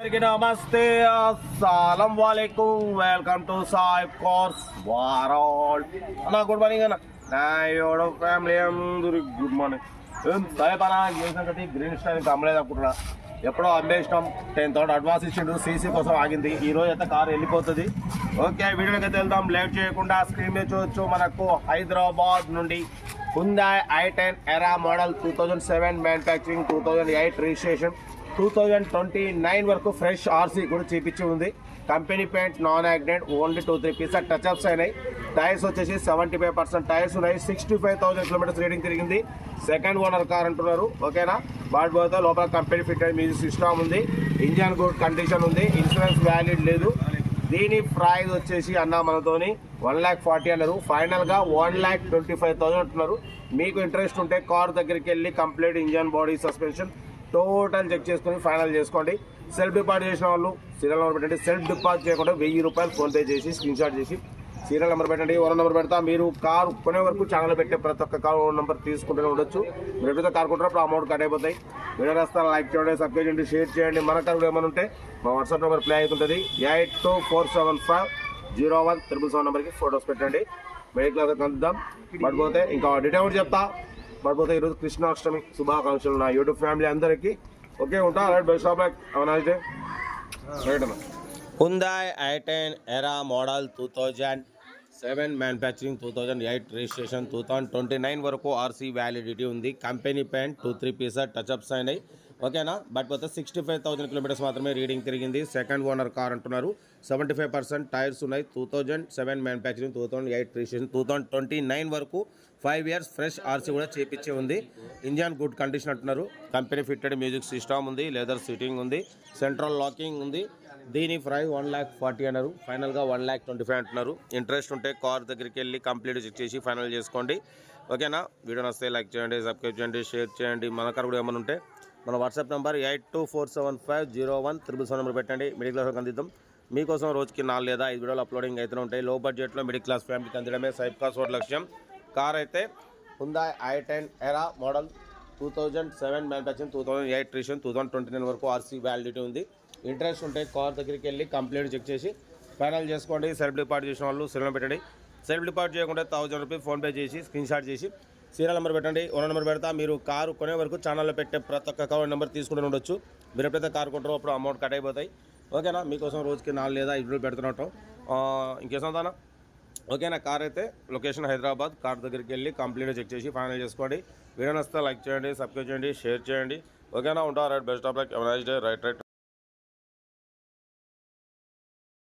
అందరికీ నమస్తే అస్సలం వాలేకుం వెల్కమ్ టు సాయిబ్ కోర్స్ వారాల్. అన్న గుడ్ మార్నింగ్ అన్న. నా ఎవడో ఫ్యామిలీ అందరికి గుడ్ మార్నింగ్. ఏం సాయిబ్ అన్న చేసినట్టు గ్రీన్ స్టార్ ఇంకా అమ్మలేదు అనుకుంటున్నా. ఎప్పుడో అమ్మేసినాం టెన్ థౌసండ్ అడ్వాన్స్ ఇచ్చిండు సీసీ కోసం ఆగింది. ఈ రోజు అయితే కారు వెళ్ళిపోతుంది. ఓకే వీడియోకి అయితే వెళ్దాం. లేట్ చేయకుండా స్క్రీన్ మీద చూడొచ్చు. మనకు హైదరాబాద్ నుండి Hyundai i ten era model two thousand seven manufacturing two thousand eight registration. Two thousand twenty nine వరకు ఫ్రెష్ ఆర్సీ కూడా చూపించి ఉంది. Company paint non accident only two three piece touch ups అయినాయి. టైర్స్ వచ్చేసి సెవెంటీ ఫైవ్ పర్సెంట్ టైర్స్ ఉన్నాయి. Sixty five thousand kilometres reading తిరిగింది. Second owner car అంటున్నారు. ఓకేనా? బాడ్ పోతే లోపల కంపెనీ ఫిట్ మ్యూజిక్ సిస్టమ్ ఉంది. ఇంజన్ గుడ్ కండిషన్ ఉంది. ఇన్సూరెన్స్ వ్యాలిడ్ లేదు. దీని ప్రైస్ వచ్చేసి అన్న మనతోని వన్ ల్యాక్ ఫార్టీ అన్నారు. ఫైనల్గా one lakh twenty five thousand అంటున్నారు. మీకు ఇంట్రెస్ట్ ఉంటే కార్ దగ్గరికి వెళ్ళి complete engine body suspension total check చేసుకొని ఫైనల్ చేసుకోండి. సెల్ఫ్ డిపాజిట్ చేసిన వాళ్ళు సీరియల్ నెంబర్ పెట్టండి. సెల్ఫ్ డిపాజిట్ చేయకుండా వెయ్యి రూపాయలు ఫోన్పే చేసి స్క్రీన్ షాట్ చేసి సీరియల్ నెంబర్ పెట్టండి. ఓనర్ నెంబర్ పెడతా. మీరు కారు కొనే వరకు ఛానల్ పెట్టే ప్రతి ఒక్క కారు ఓనర్ నెంబర్ తీసుకుంటూనే ఉండొచ్చు. మీరు ఎప్పుడైతే కారు కొంటారో అమౌంట్ కట్ అయిపోతాయి. వీడియో రాస్తాను లైక్ చేయండి సబ్స్క్రైబ్ చేయండి షేర్ చేయండి. మన కారు ఏమైనా ఉంటే మా వాట్సాప్ నెంబర్ ప్లే అవుతుంటుంది. Eight two four seven five zero one triple seven నెంబర్కి ఫొటోస్ పెట్టండి. మిడిల్ క్లాస్ కందుదాం పడిపోతే ఇంకా డీటెయిల్ చెప్తా. మరిపోతే ఈరోజు కృష్ణాష్టమి శుభాకాంక్షలు నా యూట్యూబ్ ఫ్యామిలీ అందరికీ. ఓకే ఉంటా రైట్ బై షాప్ లైక్. అవనాయితే రైట్ అన్న. Hyundai i ten era model two thousand seven manufacturing two thousand eight registration two thousand twenty nine వరకు ఆర్సీ వ్యాలిడిటీ ఉంది. Company paint two three pieces touch ups అయినాయి ఓకేనా? But పోతే sixty five thousand kilometres మాత్రమే reading తిరిగింది. Second owner car అంటున్నారు. Seventy five percent tyres ఉన్నాయి. Two thousand seven manufacturing two thousand eight registration two thousand twenty nine వరకు five years fresh RC కూడా చేపించి ఉంది. ఇంజన్ గుడ్ కండిషన్ అంటున్నారు. Company fitted music system ఉంది leather seating ఉంది central locking ఉంది. దీని ప్రైస్ వన్ ల్యాక్ ఫార్టీ అన్నారు. ఫైనల్గా వన్ ల్యాక్ ట్వంటీ ఫైవ్ అంటున్నారు. ఇంట్రెస్ట్ ఉంటే కార్ దగ్గరికి వెళ్ళి కంప్లీట్ చెక్ చేసి ఫైనల్ చేసుకోండి. ఓకేనా? వీడియో నస్తే లైక్ చేయండి సబ్స్క్రైబ్ చేయండి షేర్ చేయండి. మన కార్ కూడా ఏమైనా ఉంటే మన WhatsApp number eight two four seven five zero one triple seven number పెట్టండి. మిడిల్ క్లాస్కి అందిద్దాం మీకోసం రోజుకి నాలుగు లేదా ఐదు వీడియోలు అప్లోడింగ్ అయితే ఉంటాయి. లో బడ్జెట్లో మిడిల్ క్లాస్ ఫ్యామిలీకి అందడమే సైబ్ కాస్ ఒకటి లక్ష్యం. కార్ అయితే Hyundai i ten era model two thousand seven manufacturing two thousand eight registration two thousand twenty nine వరకు ఆర్సీ వ్యాలిడిటీ ఉంది. ఇంట్రెస్ట్ ఉంటే కార్ దగ్గరికి వెళ్ళి కంప్లైంట్ చెక్ చేసి ఫైనల్ చేసుకోండి. సెల్ఫ్ డిపార్ట్ చేసిన వాళ్ళు సెల్ఫ్ పెట్టండి. సెల్ఫ్ డిపార్ట్ చేయకుండా థౌసండ్ రూపీస్ ఫోన్పే చేసి స్క్రీన్ షాట్ చేసి సీరియల్ నెంబర్ పెట్టండి ఓనర్ నెంబర్ పెడతా. మీరు కారు కొనే వరకు ఛానల్లో పెట్టే ప్రతి ఒక్క అకౌంట్ నెంబర్ తీసుకుంటూ ఉండొచ్చు. మీరు ఎప్పుడైతే కారు కొంటారో అప్పుడు అమౌంట్ కట్ అయిపోతాయి. ఓకేనా? మీకోసం రోజుకి నాలుగు లేదా ఐదు రోజులు పెడుతున్నట్టు. ఇంకేసంతానా ఓకేనా? కార్ అయితే లొకేషన్ హైదరాబాద్. కార్ దగ్గరికి వెళ్ళి కంప్లీట్గా చెక్ చేసి ఫైనల్ చేసుకోండి. వీడియో నచ్చితే లైక్ చేయండి సబ్స్క్రైబ్ చేయండి షేర్ చేయండి. ఓకేనా? ఉంటా right best of like. Day right right